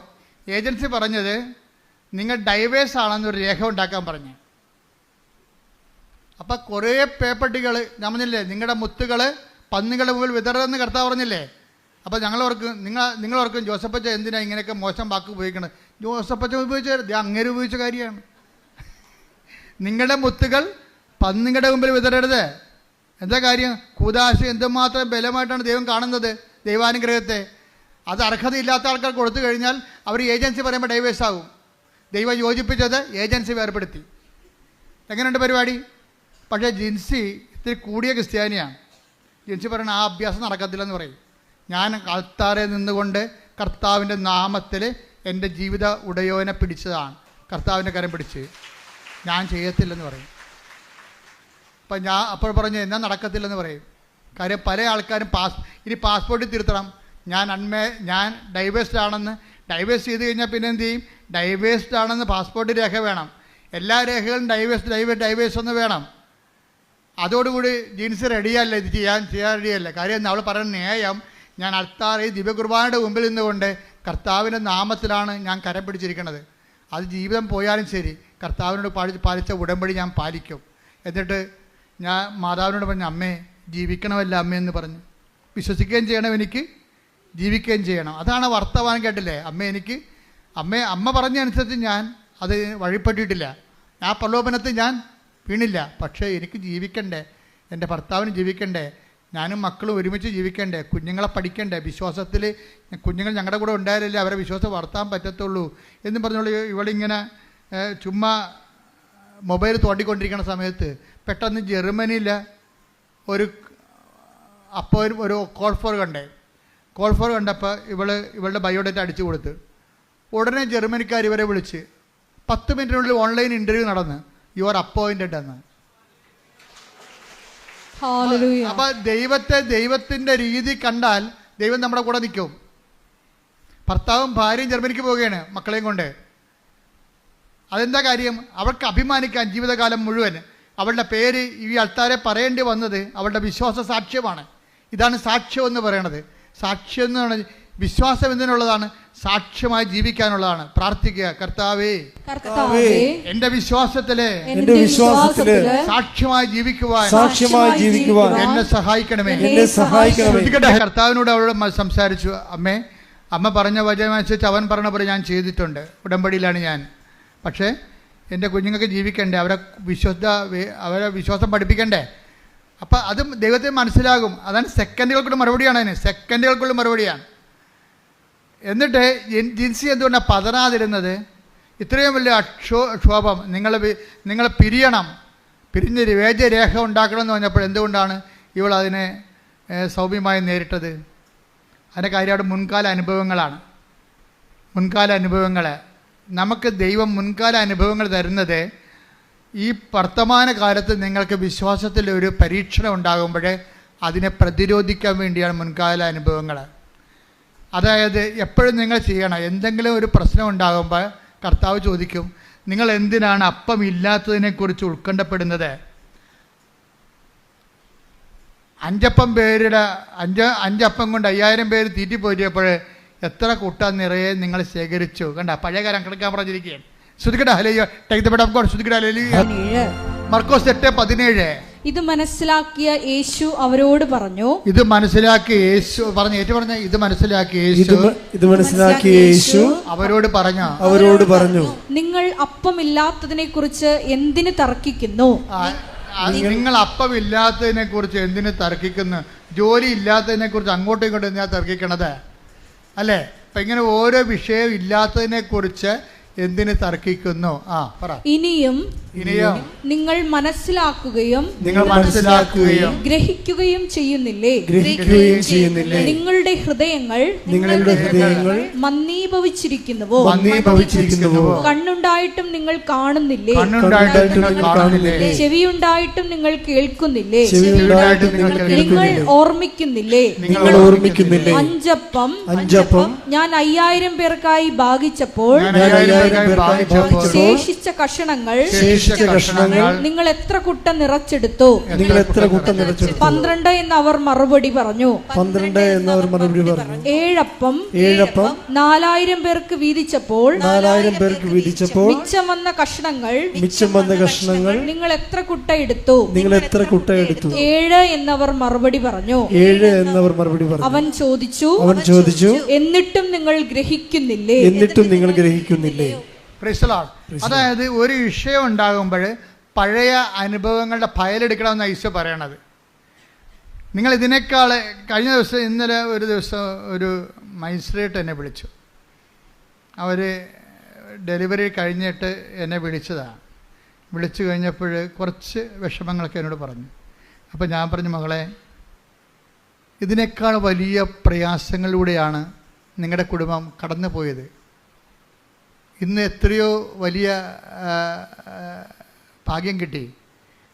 ഏജൻസി പറഞ്ഞത് നിങ്ങൾ ഡൈവേഴ്സ് ആണെന്നൊരു രേഖ ഉണ്ടാക്കാൻ പറഞ്ഞു. അപ്പം കുറേ പേപ്പട്ടികൾ ഞാൻ പറഞ്ഞില്ലേ നിങ്ങളുടെ മുത്തുകൾ പന്നികളുടെ മുമ്പിൽ വിതറെന്ന് കർത്താവ് പറഞ്ഞില്ലേ? അപ്പോൾ ഞങ്ങളോർക്കും നിങ്ങൾ നിങ്ങളോർക്കും ജോസഫച്ച എന്തിനാണ് ഇങ്ങനെയൊക്കെ മോശം വാക്ക് ഉപയോഗിക്കുന്നത് ജോസഫച്ച ഉപയോഗിച്ച അങ്ങനെ ഉപയോഗിച്ച കാര്യമാണ്. നിങ്ങളുടെ മുത്തുകൾ പന്നിങ്ങളുടെ മുമ്പിൽ വിതരരുത് എന്താ കാര്യം? കൂതാശ എന്തുമാത്രം ബലമായിട്ടാണ് ദൈവം കാണുന്നത് ദൈവാനുഗ്രഹത്തെ. അത് അർഹതയില്ലാത്ത ആൾക്കാർ കൊടുത്തു കഴിഞ്ഞാൽ അവർ ഏജൻസി പറയുമ്പോൾ ഡൈവേഴ്സ് ആകും ദൈവം യോജിപ്പിച്ചത് ഏജൻസി വേർപ്പെടുത്തി എങ്ങനെയുണ്ട് പരിപാടി? പക്ഷേ ജിൻസി ഇത്തിരി കൂടിയ ക്രിസ്ത്യാനിയാണ്. ജിൻസി പറയണ ആ അഭ്യാസം നടക്കത്തില്ലെന്ന് പറയും. ഞാൻ കർത്താറെ നിന്നുകൊണ്ട് കർത്താവിന്റെ നാമത്തിൽ എന്റെ ജീവിത ഉടയോനെ പിടിച്ചതാണ്. കർത്താവിന്റെ കരം പിടിച്ച്. ഞാൻ ചെയ്യത്തില്ലെന്ന് പറയും. അപ്പം ഞാൻ അപ്പോൾ പറഞ്ഞു എന്നാൽ നടക്കത്തില്ലെന്ന് പറയും. കാര്യം പല ആൾക്കാരും പാസ് ഇനി പാസ്പോർട്ടിൽ തിരുത്തണം. ഞാൻ അൺമേ ഞാൻ ഡൈവേഴ്സ്ഡ് ആണെന്ന് ഡൈവേഴ്സ് ചെയ്ത് കഴിഞ്ഞാൽ പിന്നെ എന്ത് ചെയ്യും? ഡൈവേഴ്സ്ഡ് ആണെന്ന് പാസ്പോർട്ട് രേഖ വേണം. എല്ലാ രേഖകളും ഡൈവേഴ്സ് ഡൈവേഴ്സ് ഡൈവേഴ്സ് ഒന്ന് വേണം. അതോടുകൂടി ജീൻസ് റെഡിയല്ല ഇത് ചെയ്യാൻ ചെയ്യാൻ റെഡിയല്ല കാര്യം അവൾ പറയുന്ന ന്യായം. ഞാൻ അൾത്താറി ദിവ്യകുർബാനയുടെ മുമ്പിൽ നിന്നുകൊണ്ട് കർത്താവിന്റെ നാമത്തിലാണ് ഞാൻ കരം പിടിച്ചിരിക്കുന്നത്. അത് ജീവിതം പോയാലും ശരി കർത്താവിനോട് പാടി പാലിച്ച ഉടമ്പടി ഞാൻ പാലിക്കും. എന്നിട്ട് ഞാൻ മാതാവിനോട് പറഞ്ഞു അമ്മേ ജീവിക്കണമല്ല അമ്മ എന്ന് പറഞ്ഞു. വിശ്വസിക്കുകയും ചെയ്യണം എനിക്ക് ജീവിക്കുകയും ചെയ്യണം. അതാണ് വർത്തമാനം കേട്ടില്ലേ? അമ്മ എനിക്ക് അമ്മ അമ്മ പറഞ്ഞനുസരിച്ച് ഞാൻ അത് വഴിപ്പെട്ടിട്ടില്ല. ആ പ്രലോഭനത്തിൽ ഞാൻ വീണില്ല. പക്ഷേ എനിക്ക് ജീവിക്കണ്ടേ? എന്റെ ഭർത്താവിന് ജീവിക്കണ്ടേ? ഞാനും മക്കളും ഒരുമിച്ച് ജീവിക്കണ്ടേ? കുഞ്ഞുങ്ങളെ പഠിക്കണ്ടേ? വിശ്വാസത്തിൽ കുഞ്ഞുങ്ങൾ ഞങ്ങളുടെ കൂടെ ഉണ്ടായാലല്ലേ അവരെ വിശ്വാസം വളർത്താൻ പറ്റത്തുള്ളൂ എന്ന് പറഞ്ഞോളൂ ഇവളിങ്ങനെ ചുമ്മാ മൊബൈൽ തോണ്ടിക്കൊണ്ടിരിക്കുന്ന സമയത്ത് പെട്ടെന്ന് ജർമ്മനിയിൽ ഒരു അപ്പോൾ ഒരു കോൾ ഫോർ കണ്ടേ? കോൾ ഫോർ കണ്ടപ്പോൾ ഇവൾ ഇവളുടെ ബയോഡേറ്റ അടിച്ചു കൊടുത്ത്. ഉടനെ ജർമ്മനിക്കാർ ഇവരെ വിളിച്ച് പത്ത് മിനിറ്റിനുള്ളിൽ ഓൺലൈൻ ഇന്റർവ്യൂ നടന്ന് യു ആർ അപ്പോയിന്റഡ് എന്ന്. അപ്പൊ ദൈവത്തെ ദൈവത്തിന്റെ രീതി കണ്ടാൽ ദൈവം നമ്മുടെ കൂടെ നിൽക്കും. ഭർത്താവും ഭാര്യയും ജർമ്മനിക്ക് പോവുകയാണ് മക്കളെയും കൊണ്ട്. അതെന്താ കാര്യം? അവൾക്ക് അഭിമാനിക്കാൻ ജീവിതകാലം മുഴുവൻ അവളുടെ പേര് ഈ അൾത്താരെ പറയേണ്ടി വന്നത് അവളുടെ വിശ്വാസ സാക്ഷ്യമാണ്. ഇതാണ് സാക്ഷ്യം എന്ന് പറയണത്. സാക്ഷ്യം എന്ന് പറയുന്നത് വിശ്വാസം എന്തിനുള്ളതാണ്? സാക്ഷ്യമായി ജീവിക്കാനുള്ളതാണ്. പ്രാർത്ഥിക്കുക കർത്താവേ കർത്താവേ എന്റെ വിശ്വാസത്തിലെ എന്റെ വിശ്വാസത്തിൽ സാക്ഷ്യമായി ജീവിക്കുവാൻ സാക്ഷ്യമായി ജീവിക്കുവാൻ എന്നെ സഹായിക്കണമേ. എന്നെ സഹായിക്കണമേ. കർത്താവിനോട് അവരോട് സംസാരിച്ചു. അമ്മേ അമ്മ പറഞ്ഞ വചനമനുസരിച്ച് അവൻ പറഞ്ഞ പോലെ ഞാൻ ചെയ്തിട്ടുണ്ട്. ഉടമ്പടിയിലാണ് ഞാൻ. പക്ഷേ എന്റെ കുഞ്ഞുങ്ങൾക്ക് ജീവിക്കണ്ടേ? അവരെ വിശ്വസ അവരെ വിശ്വാസം പഠിപ്പിക്കണ്ടേ? അപ്പം അതും ദൈവത്തെ മനസ്സിലാകും. അതാണ് സെക്കൻഡുകൾക്കുള്ള മറുപടിയാണ് അതിന്. സെക്കൻഡുകൾക്കുള്ള മറുപടിയാണ്. എന്നിട്ട് ജിൻസി എന്തുകൊണ്ടാണ് പതറാതിരുന്നത്? ഇത്രയും വലിയ അക്ഷോ ക്ഷോഭം. നിങ്ങൾ നിങ്ങൾ പിരിയണം. പിരിഞ്ഞ് വേജരേഖ ഉണ്ടാക്കണം എന്ന് പറഞ്ഞപ്പോൾ എന്തുകൊണ്ടാണ് ഇവൾ അതിനെ സൗമ്യമായി നേരിട്ടത്? അതിന്റെ കാര്യമായിട്ട് മുൻകാല അനുഭവങ്ങളാണ്. മുൻകാല അനുഭവങ്ങൾ നമുക്ക് ദൈവം മുൻകാല അനുഭവങ്ങൾ തരുന്നത് ഈ വർത്തമാന കാലത്ത് നിങ്ങൾക്ക് വിശ്വാസത്തിൽ ഒരു പരീക്ഷണം ഉണ്ടാകുമ്പോൾ അതിനെ പ്രതിരോധിക്കാൻ വേണ്ടിയാണ് മുൻകാല അനുഭവങ്ങൾ അതായത് എപ്പോഴും നിങ്ങൾ ചെയ്യണം. എന്തെങ്കിലും ഒരു പ്രശ്നം ഉണ്ടാകുമ്പോൾ കർത്താവ് ചോദിക്കും നിങ്ങൾ എന്തിനാണ് അപ്പം ഇല്ലാത്തതിനെക്കുറിച്ച് ഉത്കണ്ഠപ്പെടുന്നത്? അഞ്ചപ്പം പേരുടെ അഞ്ച് അഞ്ചപ്പം കൊണ്ട് അയ്യായിരം പേര് തീറ്റി തീറ്റിപ്പോറ്റിയപ്പോൾ എത്ര കൂട്ട നിറയെ നിങ്ങൾ ശേഖരിച്ചു. കണ്ട? പഴയ കാലം കിടക്കാൻ പറഞ്ഞിരിക്കുകയാണ്. ശ്രുതിക്കട്ടെ ഹലയ്യോ take the bed of God ശ്രുതിക്കട്ടെ ഹല്ലേലൂയ. പതിനേഴ്. മർക്കോസ് എട്ട് പതിനേഴ്. ഇത് മനസ്സിലാക്കിയ യേശു അവരോട് പറഞ്ഞു. ഇത് മനസ്സിലാക്കിയ യേശു പറഞ്ഞു ഏറ്റു പറഞ്ഞ ഇത് മനസ്സിലാക്കിയ യേശു ഇത് മനസ്സിലാക്കിയ യേശു അവരോട് പറഞ്ഞു അവരോട് പറഞ്ഞു. നിങ്ങൾ അപ്പമില്ലാത്തതിനെ കുറിച്ച് എന്തിന് തർക്കിക്കുന്നു? നിങ്ങൾ അപ്പമില്ലാത്തതിനെ കുറിച്ച് എന്തിന് തർക്കിക്കുന്നു? ജോലി ഇല്ലാത്തതിനെ കുറിച്ച് അങ്ങോട്ടും ഇങ്ങോട്ടും എന്തിനാ തർക്കിക്കണത്? അല്ലേ? അപ്പം ഇങ്ങനെ ഓരോ വിഷയം ഇല്ലാത്തതിനെ കുറിച്ച് എന്തിന് തർക്കിക്കുന്നു? ആ പറ. ഇനിയും ഇനിയും നിങ്ങൾ മനസ്സിലാക്കുകയും നിങ്ങൾ മനസ്സിലാക്കുകയും ഗ്രഹിക്കുകയും ചെയ്യുന്നില്ലേ? ഗ്രഹിക്കുകയും ചെയ്യുന്നില്ലേ? നിങ്ങളുടെ ഹൃദയങ്ങൾ നിങ്ങളുടെ ഹൃദയങ്ങൾ മന്ദീഭവിച്ചിരിക്കുന്നുവോ? മന്ദീഭവിച്ചിരിക്കുന്നുവോ? കണ്ണുണ്ടായിട്ടും നിങ്ങൾ കാണുന്നില്ലേ? കണ്ണുണ്ടായിട്ടും നിങ്ങൾ കാണുന്നില്ലേ? ചെവിയുണ്ടായിട്ടും നിങ്ങൾ കേൾക്കുന്നില്ലേ? ചെവിയുണ്ടായിട്ട് നിങ്ങൾ നിങ്ങൾ ഓർമ്മിക്കുന്നില്ലേ? നിങ്ങൾ ഓർമ്മിക്കുന്നില്ലേ? അഞ്ചപ്പം അഞ്ചപ്പം ഞാൻ അയ്യായിരം പേർക്കായി ഭാഗിച്ചപ്പോൾ ശേഷിച്ച കഷണങ്ങൾ ശേഷിച്ച കഷണങ്ങൾ നിങ്ങൾ എത്ര കുട്ട നിറച്ചെടുത്തു? നിങ്ങൾ എത്ര കുട്ട നിറച്ചെടുത്തു? പന്ത്രണ്ട് എന്ന് അവർ മറുപടി പറഞ്ഞു. പന്ത്രണ്ട് എന്ന് അവർ മറുപടി പറഞ്ഞു. ഏഴപ്പം ഏഴപ്പം നാലായിരം പേർക്ക് വീതിച്ചപ്പോൾ നാലായിരം പേർക്ക് വീതിച്ചപ്പോൾ മിച്ചം വന്ന കഷണങ്ങൾ മിച്ചം വന്ന കഷ്ണങ്ങൾ നിങ്ങൾ എത്ര കുട്ട എടുത്തു നിങ്ങൾ എത്ര കുട്ട എടുത്തു ഏഴ് എന്നവർ മറുപടി പറഞ്ഞു. ഏഴ് എന്നവർ മറുപടി പറഞ്ഞു. അവൻ ചോദിച്ചു അവൻ ചോദിച്ചു എന്നിട്ടും നിങ്ങൾ ഗ്രഹിക്കുന്നില്ലേ? എന്നിട്ടും നിങ്ങൾ ഗ്രഹിക്കുന്നില്ലേ? Praise അതായത് ഒരു വിഷയം ഉണ്ടാകുമ്പോൾ പഴയ അനുഭവങ്ങളുടെ ഫയലെടുക്കണമെന്നാണ് ഈശോ പറയണത്. നിങ്ങൾ ഇതിനേക്കാൾ കഴിഞ്ഞ ദിവസം ഇന്നലെ ഒരു ദിവസം ഒരു മജിസ്ട്രേറ്റ് എന്നെ വിളിച്ചു. അവർ ഡെലിവറി കഴിഞ്ഞിട്ട് എന്നെ വിളിച്ചതാണ് വിളിച്ചു കഴിഞ്ഞപ്പോൾ കുറച്ച് വിഷമങ്ങളൊക്കെ എന്നോട് പറഞ്ഞു. അപ്പോൾ ഞാൻ പറഞ്ഞു മകളെ ഇതിനേക്കാൾ വലിയ പ്രയാസങ്ങളിലൂടെയാണ് നിങ്ങളുടെ കുടുംബം കടന്നു പോയത് ഇന്ന് എത്രയോ വലിയ ഭാഗ്യം കിട്ടി.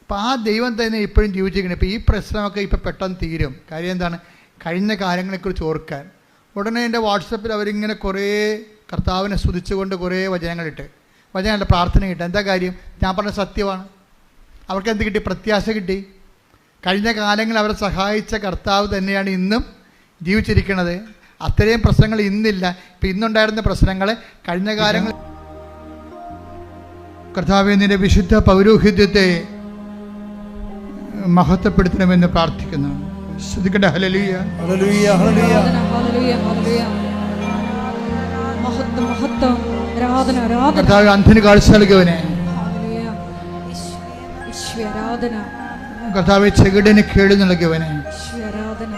അപ്പം ആ ദൈവം തന്നെ ഇപ്പോഴും ജീവിച്ചിരിക്കണം ഇപ്പോൾ ഈ പ്രശ്നമൊക്കെ ഇപ്പോൾ പെട്ടെന്ന് തീരും. കാര്യം എന്താണ്? കഴിഞ്ഞ കാര്യങ്ങളെക്കുറിച്ച് ഓർക്കാൻ. ഉടനെ എന്റെ വാട്സപ്പിൽ അവരിങ്ങനെ കുറേ കർത്താവിനെ സ്തുതിച്ചുകൊണ്ട് കുറേ വചനങ്ങളിട്ട്. വചനങ്ങളുടെ പ്രാർത്ഥന കിട്ടും. എന്താ കാര്യം? ഞാൻ പറഞ്ഞ സത്യമാണ്. അവർക്ക് എന്ത് കിട്ടി? പ്രത്യാശ കിട്ടി. കഴിഞ്ഞ കാലങ്ങളിൽ അവരെ സഹായിച്ച കർത്താവ് തന്നെയാണ് ഇന്നും ജീവിച്ചിരിക്കുന്നത്. അത്രയും പ്രശ്നങ്ങൾ ഇന്നില്ല. ഇപ്പം ഇന്നുണ്ടായിരുന്ന പ്രശ്നങ്ങൾ കഴിഞ്ഞ കാലങ്ങൾ കർത്താവെ നിന്റെ വിശുദ്ധ പൗരോഹിത്യത്തെ മഹത്വപ്പെടുത്തണമെന്ന് പ്രാർത്ഥിക്കുന്നു. ശ്രദ്ധിക്കട്ടെ ഹലലിയ ഹല്ലേലൂയ ഹല്ലേലൂയ. ആരാധന, ഹല്ലേലൂയ, ഹല്ലേലൂയ. മഹത്വം മഹത്വം. ആരാധന ആരാധന. കർത്താവ് അന്ധന് കാഴ്ച നൽകിയവനെ ഹല്ലേലൂയ. ഈശ്വര ആരാധന. കർത്താവ് ചെകിടിന് കേട് നൽകിയവനെ ഈശ്വര ആരാധന.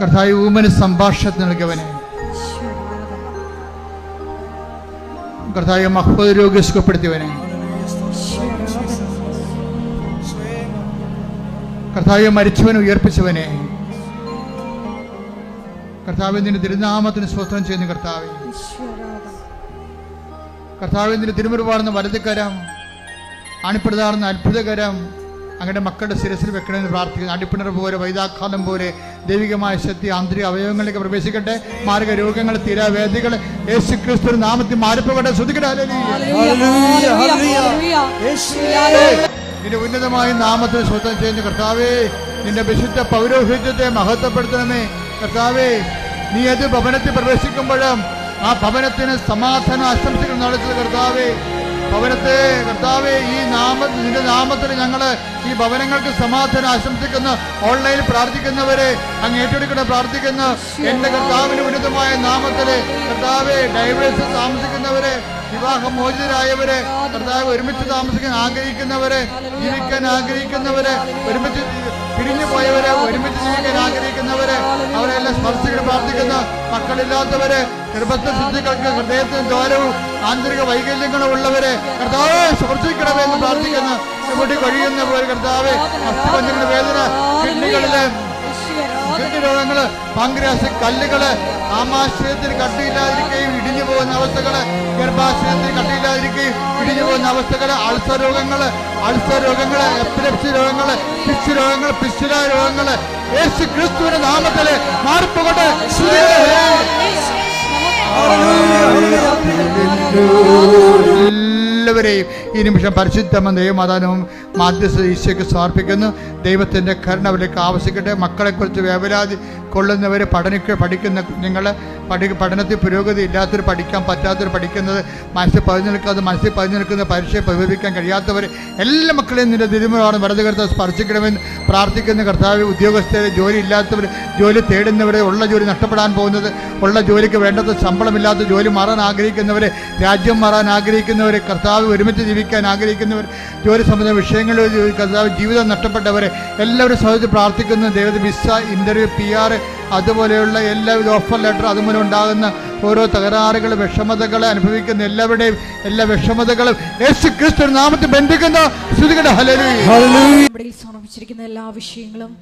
കർത്താവ് ഊമന് സംഭാഷണത്തിന് ആരാധന കർത്താവ് മഹ്ബദ് രോഗി സുഖപ്പെടുത്തിയവനെ. കർത്താവ് മരിച്ചവനെ ഉയർപ്പിച്ചവനെ. കർത്താവ് നിന്റെ തിരുനാമത്തിന് സ്വത്രം ചെയ്യുന്ന കർത്താവ്. ഈശ്വര തിരുമുറിവാടുന്ന വലതുകരം അണിപ്പെടുതാറുന്ന അത്ഭുതകരം അങ്ങയുടെ മക്കളുടെ ശിരസിൽ വെക്കണമെന്ന് പ്രാർത്ഥിക്കുന്നു. അടിപ്പിണർ പോലെ വൈതാഘാതം പോലെ ദൈവികമായ ശക്തി ആന്തരിക അവയവങ്ങളിലേക്ക് പ്രവേശിക്കട്ടെ. മാർഗ രോഗങ്ങൾ തീരാവേദികൾ യേശു ക്രിസ്തു നാമത്തിൽ മാറിപ്പോകട്ടെ. ശ്രദ്ധിക്കട്ടെ. ഹല്ലേലൂയ. ഹല്ലേലൂയ, ഹല്ലേലൂയ, ഹല്ലേലൂയ. യേശുവേ. നിന്റെ ഉന്നതമായ നാമത്തിൽ സ്വന്തം ചെയ്യുന്ന കർത്താവേ. നിന്റെ വിശുദ്ധ പൗരോഹിത്യത്തെ മഹത്വപ്പെടുത്തണമേ. കർത്താവേ നീ ഏത് ഭവനത്തിൽ പ്രവേശിക്കുമ്പോഴും ആ ഭവനത്തിന് സമാധാന ആശംസകൾ നടത്തുക കർത്താവേ. ഭവനത്തെ കർത്താവെ ഈ നാമ നിന്റെ നാമത്തിൽ ഞങ്ങൾ ഈ ഭവനങ്ങൾക്ക് സമാധാനം ആശംസിക്കുന്ന. ഓൺലൈനിൽ പ്രാർത്ഥിക്കുന്നവരെ അങ്ങ് ഏറ്റെടുക്കുന്ന പ്രാർത്ഥിക്കുന്ന. എന്റെ കർത്താവിന് ഉന്നതമായ നാമത്തിൽ കർത്താവെ ഡൈവേഴ്സ് താമസിക്കുന്നവരെ വിവാഹമോചിതരായവരെ കർത്താവ് ഒരുമിച്ച് താമസിക്കാൻ ആഗ്രഹിക്കുന്നവരെ ജീവിക്കാൻ ആഗ്രഹിക്കുന്നവരെ ഒരുമിച്ച് പിരിഞ്ഞു പോയവരെ ഒരുമിച്ച് ജീവിക്കാൻ ആഗ്രഹിക്കുന്നവരെ അവരെല്ലാം സ്പർശിക്കാൻ പ്രാർത്ഥിക്കുന്ന. മക്കളില്ലാത്തവരെ ഗർഭസ്ഥ ശുദ്ധികൾക്ക് ഹൃദയത്തിന് ദ്വാരവും ആന്തരിക വൈകല്യങ്ങളും ഉള്ളവരെ കർത്താവെ സ്പർശിക്കണമേ എന്ന് പ്രാർത്ഥിക്കുന്ന. ഇവിടെ കഴിയുന്ന പോലെ കർത്താവെ അസ്ഥിപഞ്ചങ്ങളുടെ വേദന കിഡ്നികളിലെ കിഡ്നി രോഗങ്ങൾ പാങ്ക്രാസ് കല്ലുകൾ ആമാശയത്തിന് കട്ടിയില്ലാതിരിക്കുകയും ഇടിഞ്ഞു പോകുന്ന അവസ്ഥകൾ ഗർഭാശയത്തിന് കട്ടിയില്ലാതിരിക്കുകയും ഇടിഞ്ഞു പോകുന്ന അവസ്ഥകൾ അൾസർ രോഗങ്ങൾ അൾസർ രോഗങ്ങൾ എപ്പിലെപ്സി രോഗങ്ങൾ പിച്ച് രോഗങ്ങൾ പിച്ചുല രോഗങ്ങൾ. യേശു ക്രിസ്തുവിന്റെ നാമത്തിൽ മാറിപ്പോകട്ടെ. എല്ലാവരെയും ഈ നിമിഷം പരിശുദ്ധമ ദൈവമാതാനവും മാധ്യസ്ഥ ഈശോയ്ക്ക് സമർപ്പിക്കുന്നു. ദൈവത്തിന്റെ കരുണ അവരിലേക്ക് ആവശ്യിക്കട്ടെ മക്കളെക്കുറിച്ച് വേവലാതി കൊള്ളുന്നവർ പഠന പഠിക്കുന്ന നിങ്ങൾ പഠി പഠനത്തിൽ പുരോഗതി ഇല്ലാത്തവർ പഠിക്കാൻ പറ്റാത്തവർ പഠിക്കുന്നത് മനസ്സിൽ പതിഞ്ഞു നിൽക്കാതെ മനസ്സിൽ പതിഞ്ഞു നിൽക്കുന്ന പരീക്ഷയെ പരിഹരിക്കാൻ കഴിയാത്തവർ എല്ലാ മക്കളെയും നിന്റെ തിരുമലാണ് വലത് കർത്താവ് സ്പർശിക്കണമെന്ന് പ്രാർത്ഥിക്കുന്ന. കർത്താവ് ഉദ്യോഗസ്ഥരെ ജോലി ഇല്ലാത്തവർ ജോലി തേടുന്നവരെ ഉള്ള ജോലി നഷ്ടപ്പെടാൻ പോകുന്നത് ഉള്ള ജോലിക്ക് വേണ്ടത് ശമ്പളമില്ലാത്ത ജോലി മാറാൻ ആഗ്രഹിക്കുന്നവരെ രാജ്യം മാറാൻ ആഗ്രഹിക്കുന്നവരെ കർത്താവ് ഒരുമിച്ച് ജീവിക്കാൻ ആഗ്രഹിക്കുന്നവർ ജോലി സംബന്ധ വിഷയങ്ങളിൽ കർത്താവ് ജീവിതം നഷ്ടപ്പെട്ടവരെ എല്ലാവരും സഹോദരി പ്രാർത്ഥിക്കുന്നു ദൈവത്തെ വിസ ഇന്റർവ്യൂ പി ആർ അതുപോലെയുള്ള എല്ലാവിധ ഓഫർ ലെറ്റർ അതുമൂലം ഉണ്ടാകുന്ന ഓരോ തകരാറുകൾ വിഷമതകൾ അനുഭവിക്കുന്ന എല്ലാവരുടെയും എല്ലാ വിഷമതകളും യേശു ക്രിസ്തു നാമത്തിൽ ബന്ധിക്കുന്ന. ശ്രുതികട ഹലലു ഇവിടെ സമർപ്പിച്ചിരിക്കുന്ന എല്ലാ വിഷയങ്ങളും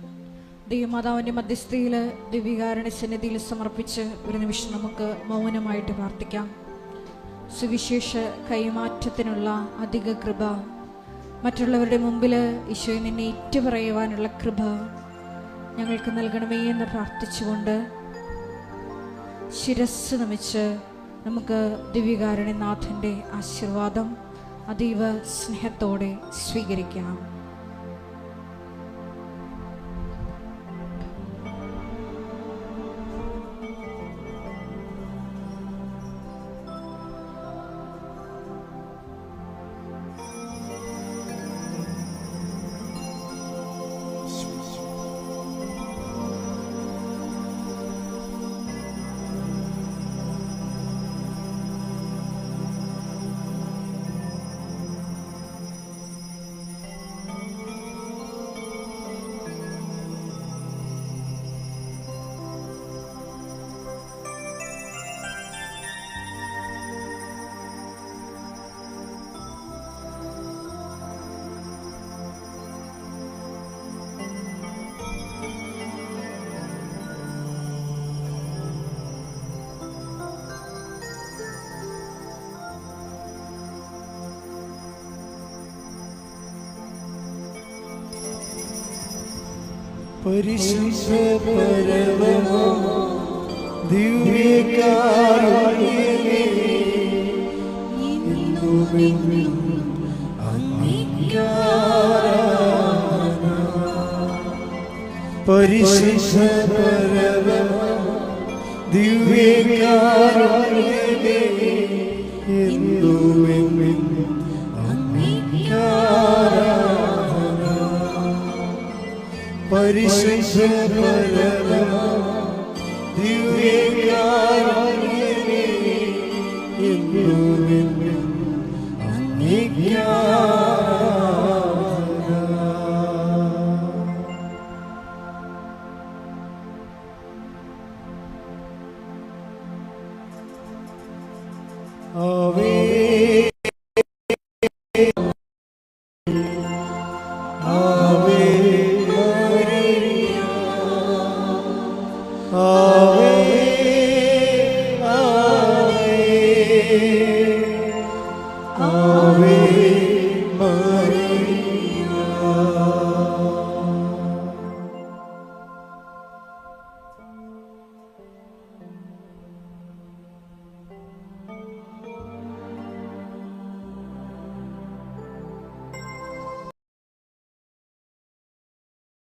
ദൈവമാതാവിന്റെ മധ്യസ്ഥയിൽ ദിവ്യകാരണ സന്നിധിയിൽ സമർപ്പിച്ച് ഒരു നിമിഷം നമുക്ക് മൗനമായിട്ട് പ്രാർത്ഥിക്കാം. സുവിശേഷ കൈമാറ്റത്തിനുള്ള അധിക കൃപ മറ്റുള്ളവരുടെ മുമ്പിൽ ഈശോയെ നിന്നെ ഏറ്റുപറയുവാനുള്ള കൃപ ഞങ്ങൾക്ക് നൽകണമേ എന്ന് പ്രാർത്ഥിച്ചുകൊണ്ട് ശിരസ് നമിച്ച് നമുക്ക് ദിവ്യകാരണനാഥന്റെ ആശീർവാദം അതീവ സ്നേഹത്തോടെ സ്വീകരിക്കാം. പരിശുദ്ധ പരമമോ ദിവ്യകാരുണ്യമേ. എന്നുമെന്നും പരിശുദ്ധ ദിവ്യകാരുണ്യമേ